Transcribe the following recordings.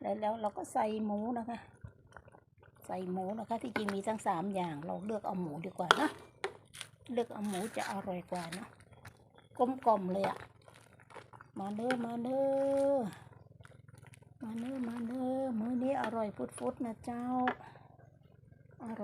แล้วแล้วเราก็ใส่หมูนะคะ ใส่หมูนะคะ ที่จริงมีทั้งสามอย่าง เราเลือกเอาหมูดีกว่านะ เลือกเอาหมูจะอร่อยกว่านะกลมๆเลยอะมาเด้อมาเด้อมาเด้อมาเด้อมื้อนี้อร่อยฟุดๆนะเจ้า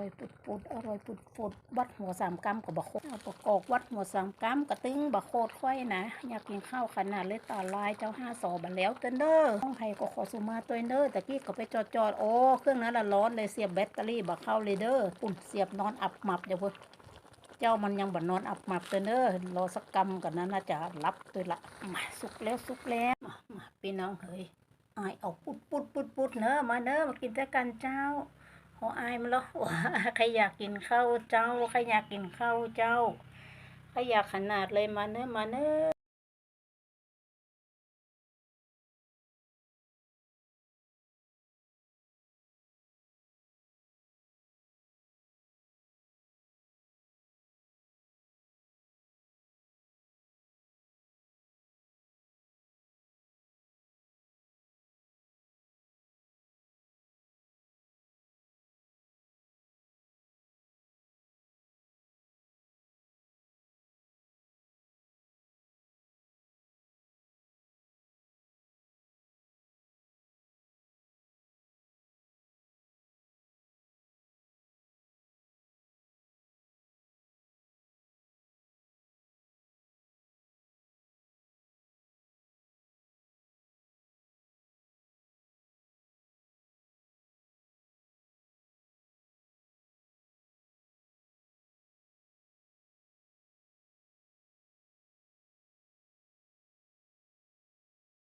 ร่อยปุดๆอร่อยปุดๆวัดหัวสามกำกับบะโคเอาประกอบวัดหัวสามกำกระตึงบะโคดค่อยนะ อยากกินข้าวขนาดเลยต่อลายเจ้าห้าสอบันแล้วเตนเด้อห้องไทยก็ขอสุมาตัวเด้อตะกี้ก็ไปจอดจอดๆโอ้เครื่องนั้นละร้อนเลยเสียบแบตเตอรี่บักเข้าเลยเด้อปุ่นเสียบนอนอับหมับเดี๋ยวเพิ่เจ้ามันยังบันอนอับหมับเตนเดอร์รอสักกำกันนั้นน่าจะรับตัวละมาสุกแล้วสุกแล้วมาพี่น้องเฮ้ยไอเอาปุดปุดปุดปุดเนอะมาเนอะมากินด้วยกันเจ้า โออายมาแล้วว่าใครอยากกินข้าวเจ้าใครอยากกินข้าวเจ้าใครอยากขนาดเลยมาเนื้อมาเนื้อ